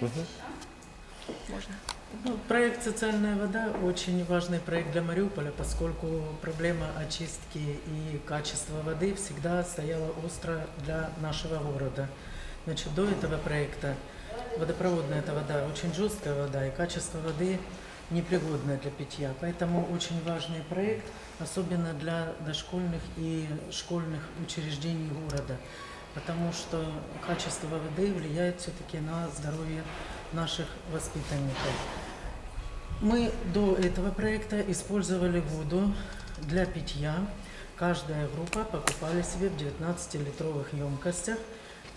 Можно. Ну, проект «Социальная вода» очень важный проект для Мариуполя, поскольку проблема очистки и качества воды всегда стояла остро для нашего города. Значит, до этого проекта водопроводная эта вода очень жесткая вода, и качество воды непригодное для питья. Поэтому очень важный проект, особенно для дошкольных и школьных учреждений города, потому что качество воды влияет все-таки на здоровье наших воспитанников. Мы до этого проекта использовали воду для питья. Каждая группа покупали себе в 19-литровых емкостях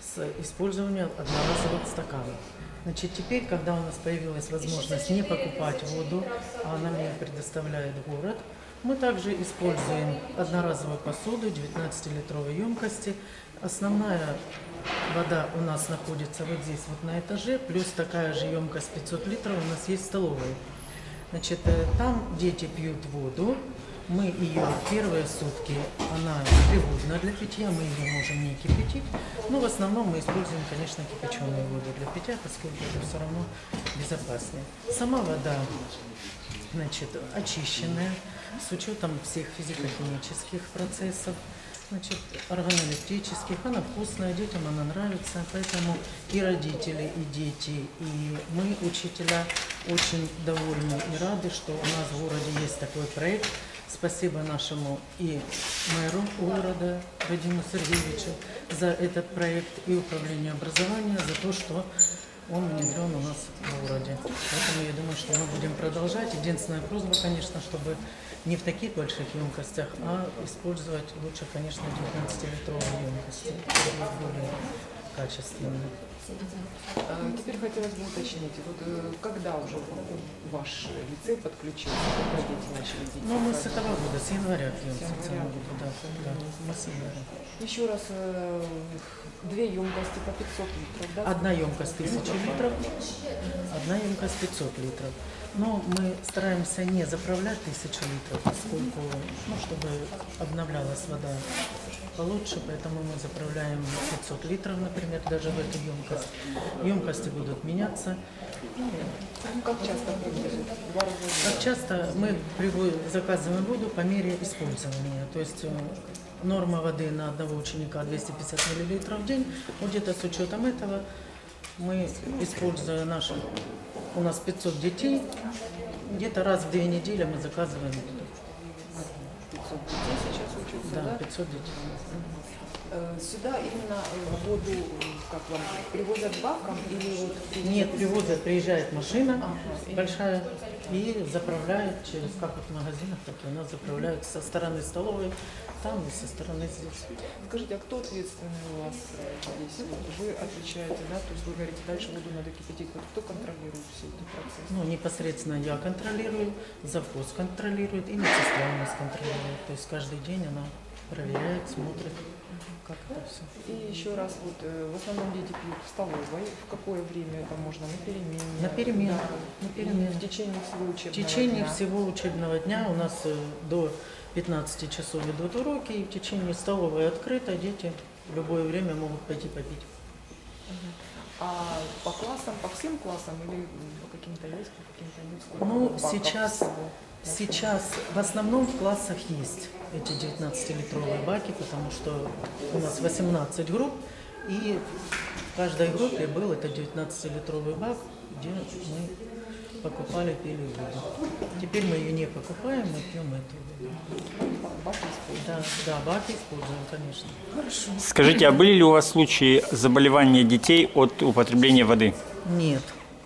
с использованием одноразовых стаканов. Значит, теперь, когда у нас появилась возможность не покупать воду, а нам ее предоставляет город, мы также используем одноразовую посуду 19-литровой емкости. Основная вода у нас находится вот здесь, вот на этаже, плюс такая же емкость 500 литров у нас есть в столовой. Значит, э, там дети пьют воду, мы ее первые сутки, она пригодна для питья, мы ее можем не кипятить, но в основном мы используем, конечно, кипяченую воду для питья, поскольку это все равно безопаснее. Сама вода, значит, очищенная, с учетом всех физико-химических процессов, значит, органолептических, она вкусная, детям она нравится, поэтому и родители, и дети, и мы, учителя, очень довольны и рады, что у нас в городе есть такой проект. Спасибо нашему и мэру города Вадиму Сергеевичу за этот проект и управлению образования за то, что он внедрен у нас в городе. Поэтому я думаю, что мы будем продолжать. Единственная просьба, конечно, чтобы не в таких больших емкостях, а использовать лучше, конечно, 19-литровые емкости, более качественные. А, Теперь хотелось бы уточнить, вот э, когда уже ваш лицей подключился, когда дети начали пить? Ну, мы с этого года, с января пьем социальную воду, да, да, мы с января. Еще раз, э, две емкости по 500 литров, да? Одна емкость 1000 литров, одна емкость 500 литров. Но мы стараемся не заправлять 1000 литров, поскольку, ну, чтобы обновлялась вода получше, поэтому мы заправляем 500 литров, например, даже в эту емкость. Емкости будут меняться. Ну, как часто привозят? Как часто мы заказываем воду по мере использования. То есть э, норма воды на одного ученика 250 мл в день. Вот где-то с учетом этого мы, используя наши, у нас 500 детей, где-то раз в две недели мы заказываем воду. 500 детей сейчас учатся, да? Да, 500 детей. Э, Сюда именно э, воду, э, как вам, привозят баком или вот Нет, привозят, приезжает машина Ага. большая и заправляет через, как вот в магазинах, так и у нас заправляют со стороны столовой, там и со стороны здесь. Скажите, а кто ответственный у вас э, здесь? Вот Вы отвечаете, да? То есть вы говорите, дальше воду надо кипятить. Вот кто контролирует все этот процесс? Ну, непосредственно я контролирую, завхоз контролирует и медсестра у нас контролирует. То есть каждый день она проверяет, смотрит, как это все. И еще раз, вот э, в основном дети пьют в столовой. В какое время это можно? На перемене? На перемену, Да. на И перемену. В течение всего В учебного течение дня. всего учебного дня у нас э, до 15 часов идут уроки, и в течение столовой открыто, дети в любое время могут пойти попить. А по классам, по всем классам или по каким-то есть, по каким-то нет? Ну, сейчас? Сейчас в основном в классах есть эти 19-литровые баки, потому что у нас 18 групп, и в каждой группе был это 19-литровый бак, где мы покупали, пили воду. Теперь мы ее не покупаем, мы пьем эту воду. Баки используют. Да, да, баки используем, конечно. Хорошо. Скажите, а были ли у вас случаи заболевания детей от употребления воды? Нет,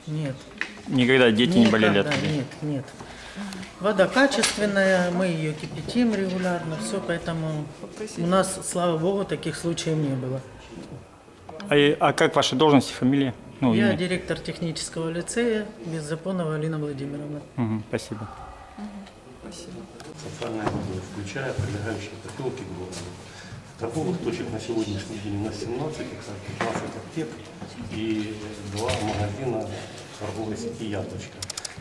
нет. Никогда дети не болели от Никогда, воды? Нет, нет. Вода качественная, мы ее кипятим регулярно, все, поэтому у нас, слава богу, таких случаев не было. А, а как ваша должность и фамилия? Ну, Я имя. директор технического лицея Беззапонова Алина Владимировна. Мгм, спасибо. Спасибо. социальная вода, включая прилегающие поселки к городу. Торговых точек на сегодняшний день у нас 17, это 15 аптек и два магазина торговой сети «Яблочко».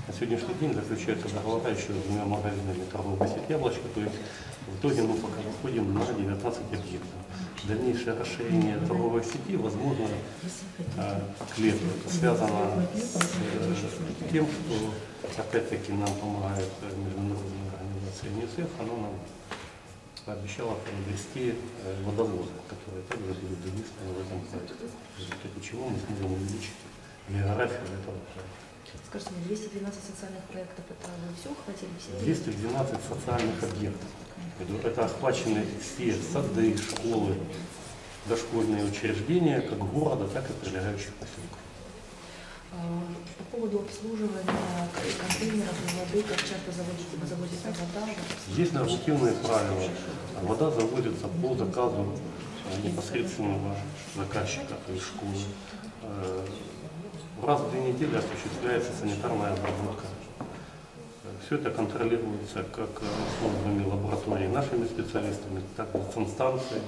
На сегодняшний день заключается договора еще с двумя магазинами торговой сети «Яблочко», то есть В итоге мы пока выходим на 19 объектов. Дальнейшее расширение торговой сети возможно э, к лету. Это связано с э, тем, что опять-таки нам помогает международная организация ЮНИСЕФ, она нам пообещала приобрести э, водовозы, которые также будут задействованы в этом проекте. В результате чего мы сможем увеличить географию этого проекта. Скажите мне, 212 социальных проектов, это вы все охватили? Все 212 социальных объектов. Это- охвачены все сады, школы, дошкольные учреждения, как города, так и прилегающих поселков. А, По поводу обслуживания контейнеров и воды, как часто заводите, заводится вода? Есть нормативные правила. Вода заводится по заказу э, непосредственного заказчика, то есть школы. Раз в две недели осуществляется санитарная обработка. Все это контролируется как э, службами лаборатории нашими специалистами, так и санстанцией.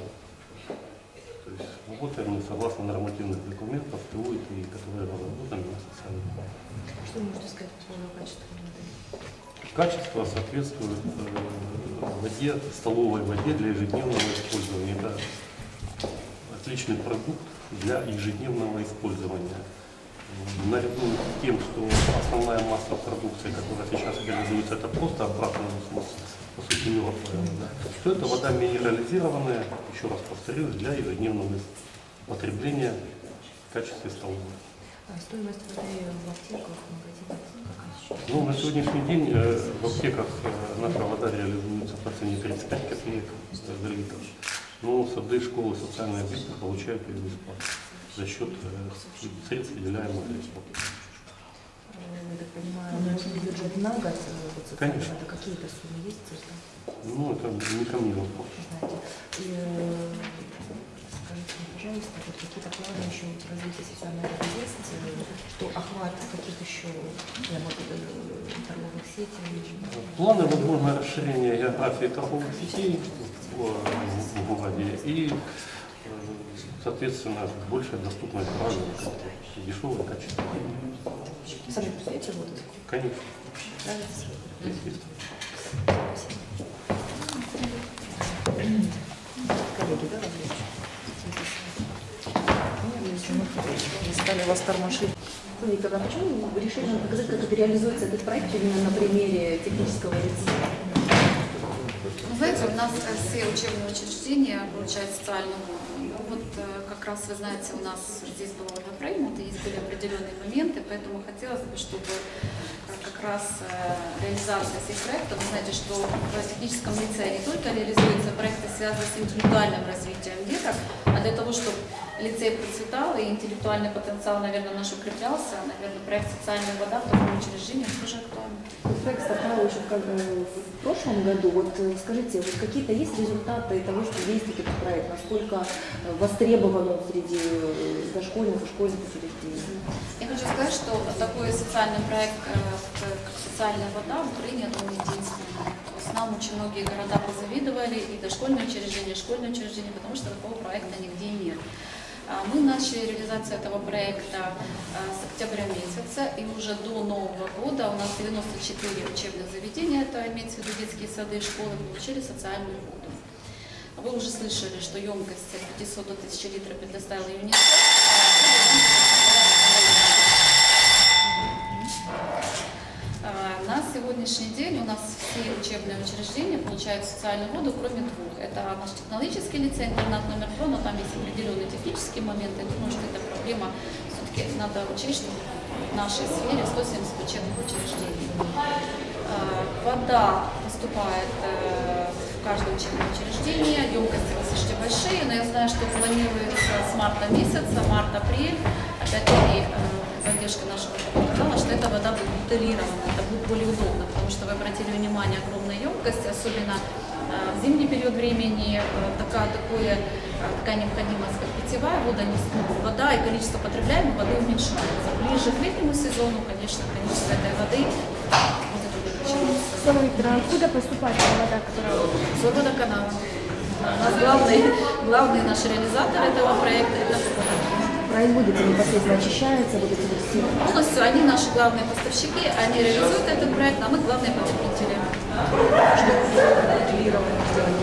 То есть работаем мы согласно нормативных документов, ТУ и которые разработаны на социальном Что вы можете сказать по поводу качества воды? Качество соответствует э, воде, столовой воде для ежедневного использования. Это отличный продукт для ежедневного использования. Наряду с тем, что основная масса продукции, которая сейчас реализуется, это просто обратный насос, по сути, мертвая вода, то это вода минерализированная, еще раз повторюсь, для ежедневного потребления в качестве столовой. А стоимость воды в аптеках, в магазинах? Ну, на сегодняшний день э, в аптеках э, наша вода реализуется по цене 35 копеек за литр. Но сады, школы, социальные объекты получают ее бесплатно за счет э, средств, выделяемых для спорта. Э, Я так понимаю, быть, бюджет на год, Конечно. вода, какие-то суммы есть цифры? Ну, это не ко мне вопрос. знаете. И э, скажите мне, пожалуйста, вот какие-то планы еще развития социальной э, что охват каких еще я могу, э, торговых сетей? Планы возможно расширение географии торговых сетей в, городе и, соответственно, большая доступность граждан, дешевое качество. Сами предприятия работают? Конечно, Нравится? естественно. Коллеги, да, Не стали вас тормошить. Смотрите, когда почему вы решили нам показать, как это реализуется этот проект именно на примере технического лица? Вы знаете, у нас все учебные учреждения получают социальную норму. Э, как раз, вы знаете, у нас здесь была Ольга Фреймут, и есть были определенные моменты, поэтому хотелось бы, чтобы э, как раз э, реализация всех проектов, вы знаете, что в техническом лицее не только реализуются проекты, связанные с интеллектуальным развитием деток, для того, чтобы лицей процветал и интеллектуальный потенциал, наверное, наш укреплялся, наверное, проект «Социальная вода» в таком учреждении тоже актуален. Проект стартовал еще в, как- э, в прошлом году. Вот э, скажите, вот какие-то есть результаты того, что действует этот проект? Насколько э, востребован он среди э, дошкольных и школьных учреждений? Я хочу сказать, что такой социальный проект, как «Социальная вода» в Украине он единственный. Нам очень многие города позавидовали, и дошкольные учреждения, и школьные учреждения, потому что такого проекта нигде нет. А Мы начали реализацию этого проекта а, с октября месяца, и уже до Нового года у нас 94 учебных заведения, это имеется в виду детские сады и школы, получили социальную воду. Вы уже слышали, что емкость от 500 до 1000 литров предоставила ЮНИСЕФ. А, На сегодняшний день у нас все учебные учреждения получают социальную воду, кроме двух. Это наш технологический лицей, интернат номер два, но там есть определенные технические моменты. Я думаю, что эта проблема все-таки надо учесть, что в нашей сфере 170 учебных учреждений. А, Вода поступает э, в каждое учебное учреждение, емкости достаточно большие, но я знаю, что планируется с марта месяца, март-апрель, опять-таки поддержка нашего канала, что эта вода будет бутылирована, это будет более удобно, потому что вы обратили внимание огромной емкости, особенно э, в зимний период времени э, такая, такое, э, такая необходимость, как питьевая вода, не, вода и количество потребляемой воды уменьшается. Ближе к летнему сезону, конечно, количество этой воды будет увеличиваться. Слава Викторовна, откуда поступает вода, которая С водоканала. У нас главный, главный наш реализатор этого проекта – это производится непосредственно, очищается вот эти вот все? Полностью они наши главные поставщики, они реализуют этот проект, а мы главные потребители.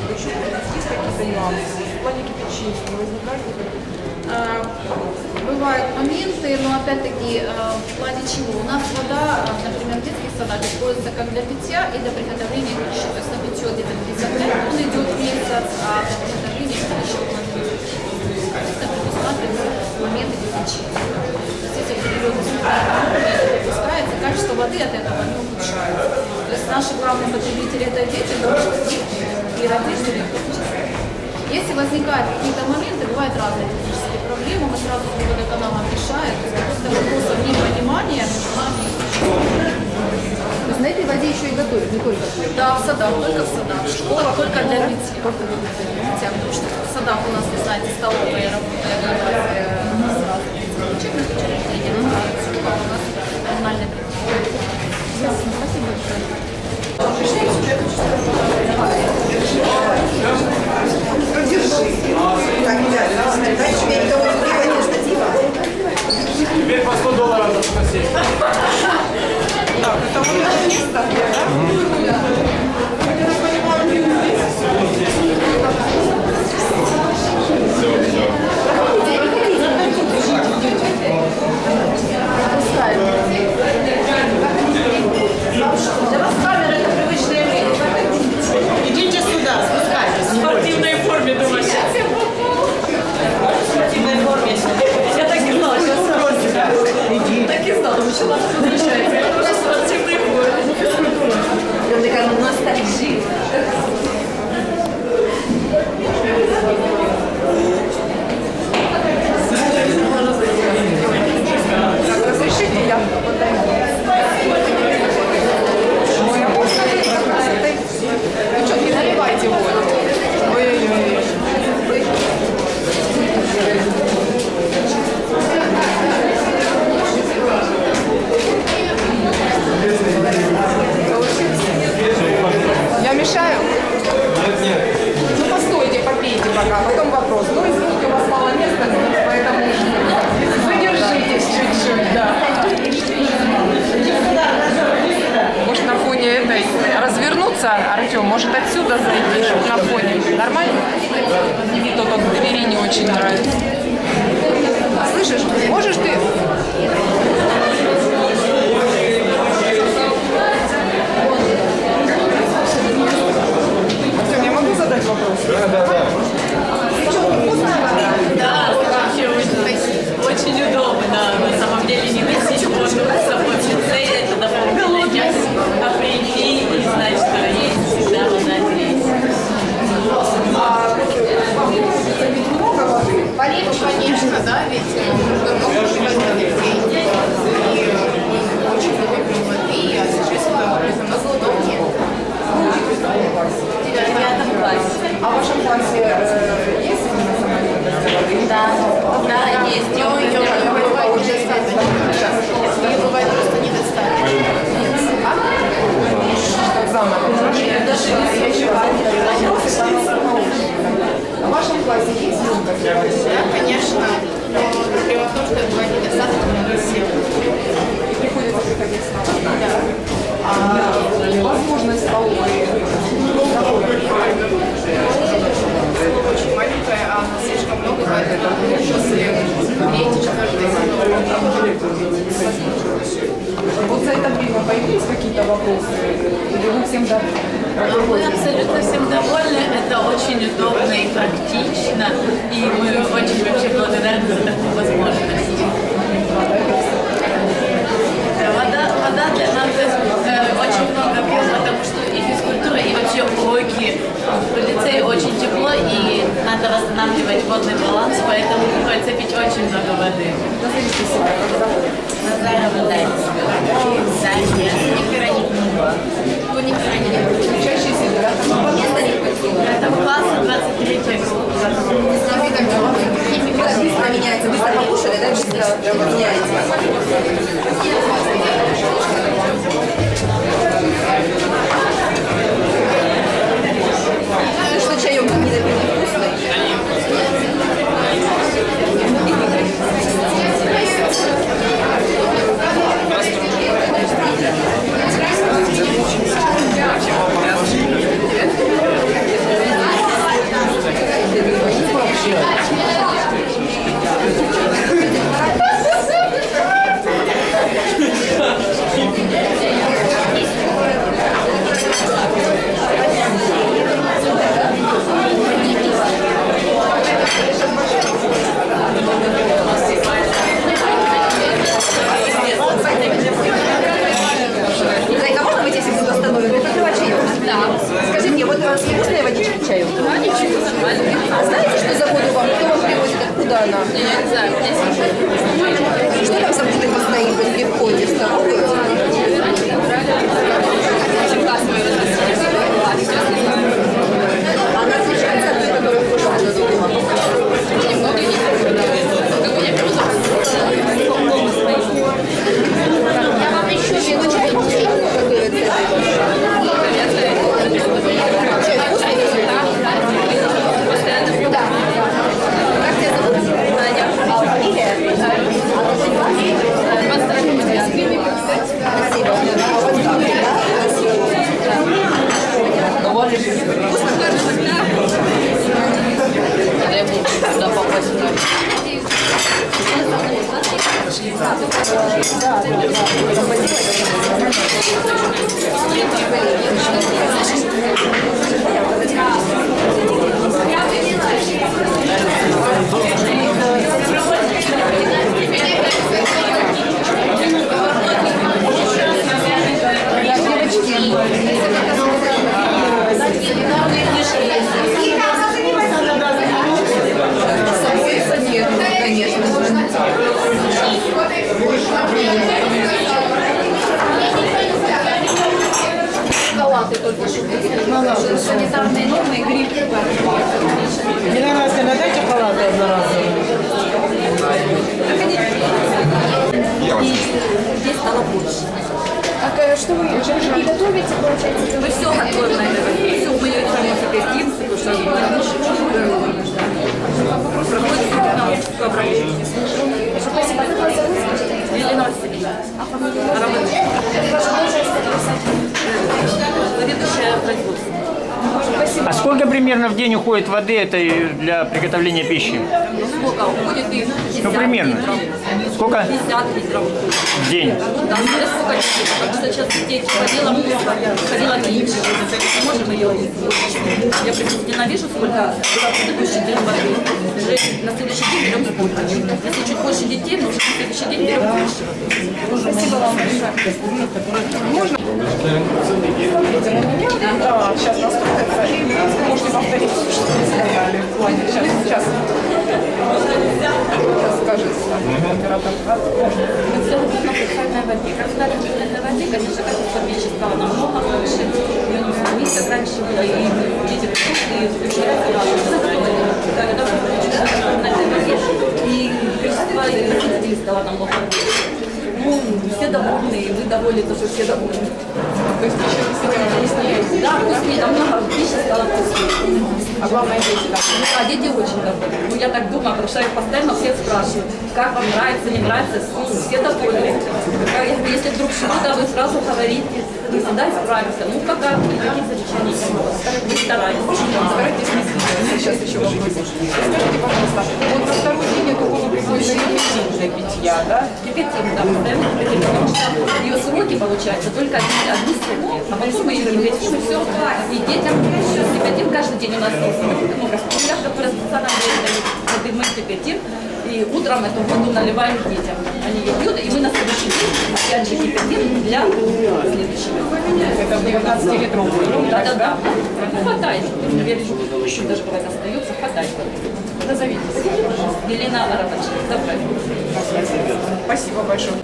Еще есть какие-то нюансы? Плане кипячения не возникает Бывают моменты, но опять-таки а, в плане чего? У нас вода, например, в детских садах используется как для питья и для приготовления пищи. То есть на питье где-то 55 тонн идет в месяц, а для приготовления пищи около 30 Предусматриваются моменты кипячения. То есть если определенный уровень допускается, качество воды от этого не ухудшается. То есть наши главные потребители это дети, и родители. Если возникают какие-то моменты, бывают разные технические проблемы, мы сразу с водоканалом решаем. То есть просто вопросов непонимания есть на этой воде еще и готовят, не только Да, в садах, только в садах. В школах только для питья. Питья, Потому что в садах у нас, вы знаете, столовые работают как раз э, с разных учебных учреждений, а в школах у нас быстро меняется. Шоколады только что. Санитарные нормы и грипп. Елена Васильевна, дайте шоколад одноразовый. Здесь стало больше. А э, что вы и готовите, получается? Мы все готовим на это. Все, мы сами теперь едим, потому что проходит на обращение. Спасибо. А сколько примерно в день уходит воды этой для приготовления пищи? Ну сколько уходит и 50 Ну, примерно. литров. Сколько? 50 литров. В день. Да, смотря сколько детей, потому что сейчас детей ходила много, ходила меньше. Не можем ее Я приблизительно вижу, сколько было в предыдущий день воды. Уже на следующий день берем сколько. Если чуть больше детей, но уже на следующий день берем больше. Спасибо вам большое. Да, сейчас вы можете повторить, что вы сказали. Сейчас, сейчас. Сейчас скажет оператор. Специальной воде. Конечно, качество пищи стало намного нужно мыть, как раньше было, и дети и включали Когда и количество посетителей стало намного больше. Ну, все довольны, и вы довольны, то, что все довольны. То есть пища действительно вкуснее. Да, вкуснее, намного пища стала вкуснее. А главное, дети, да. А дети очень довольны. Ну, я так думаю, потому что их постоянно все спрашивают, как вам нравится, не нравится, все довольны. Если вдруг что-то, вы сразу говорите, мы всегда исправимся. Ну, пока никаких замечаний не было. Мы стараемся. Старайтесь не сидеть. Сейчас еще вопрос. Скажите, пожалуйста, вот на второй день эту воду приходится для питья, да? Кипятим, да, постоянно кипятим, потому что ее сроки, получается, только одни, сроки. А потом мы ее и все. И детям кипятим каждый день у нас ну, специально для воды мы кипятим. И утром эту воду наливаем детям. Они ее пьют, и мы на следующий день опять же кипятим для следующего. Это в 19 литровую. Да, да, да. Ну, хватает. Вижу, еще даже бывает остается, хватает. Назовитесь. Елена Аратович, доброе. Спасибо большое.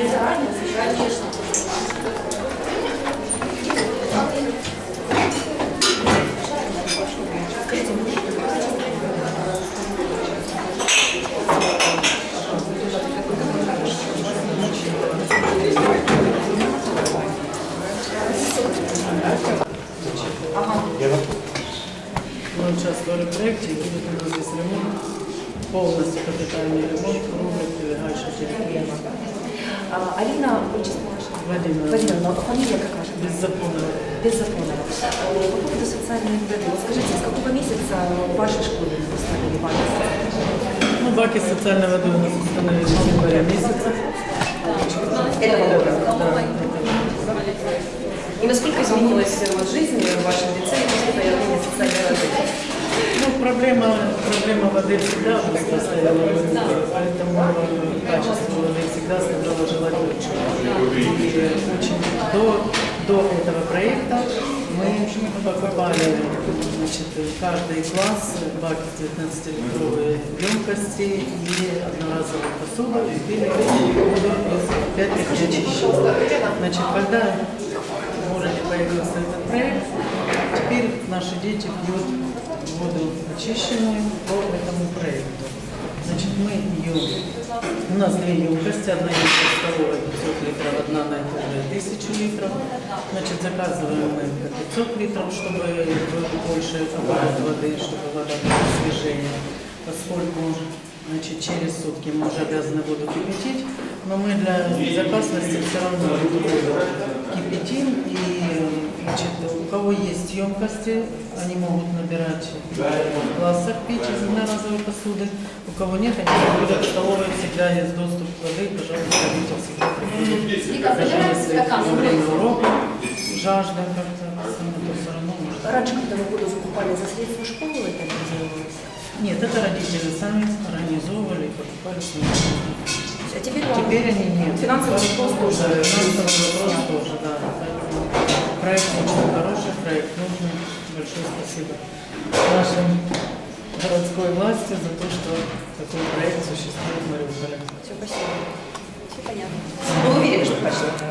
Мы участвовали в проекте, и будет у нас здесь ремонт, полностью капитальный ремонт, круглый, прилегающий территория. А, Алина, отчество ваше? Владимир, Владимировна, фамилия как ваша? беззаконно. Беззаконного. По поводу социальной воды. Вот скажите, с какого месяца в вашей школе установили баки? Ну, баки социальной воды у нас установили с января месяца. Этого года? Да, И насколько изменилась вот, жизнь в вашем лицее после появления социальной воды? Ну, проблема, проблема воды всегда стояла, поэтому э, качество воды всегда оставляло желать лучшего. Очень до, до этого проекта мы покупали значит, каждый класс баки 19-литровые емкости и одноразовую посуду и пили воду из опять-таки очищенной. Значит, когда в городе появился этот проект, теперь наши дети пьют воду очищенную по этому проекту. Значит, мы ее... У нас две емкости. Одна емкость столовая 500 литров, одна на 1000 литров. Значит, заказываем мы по 500 литров, чтобы было больше оборот воды, чтобы вода была свежее. Поскольку значит, через сутки мы уже обязаны воду кипятить, но мы для безопасности все равно воду кипятим и значит, у кого есть емкости, они могут набирать классах пить из одноразовой посуды. У кого нет, они приходят в столовую, всегда есть доступ к воды, пожалуйста, родители всегда приходят. Даже время урока жажда как-то, то все равно может. Раньше, когда мы воду закупали за средства школы, это не делалось? Нет, это родители сами организовывали и покупали сами. А теперь, Теперь они нет. Финансовый вопрос тоже. Финансовый вопрос тоже, да. Проект очень хороший, проект нужный. Большое спасибо нашим городской власти за то, что такой проект существует в Мариуполе. Все, спасибо. Все понятно. Мы уверены, что пошли.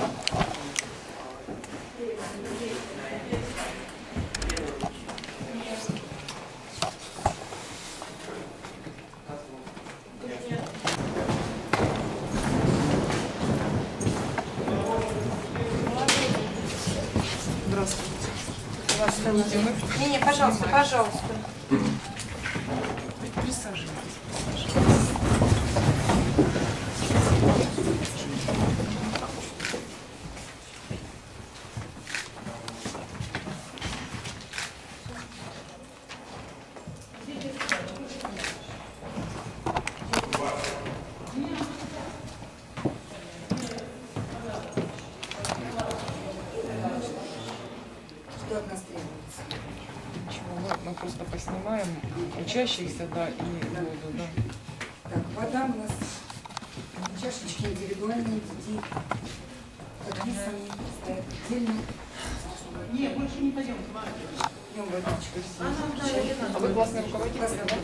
учащихся, да, и воду, да. Так, вода у нас чашечки индивидуальные детей. Подписаны, стоят отдельно. Не, больше не пойдем. Пьем водичку все. А вы классный руководитель, да?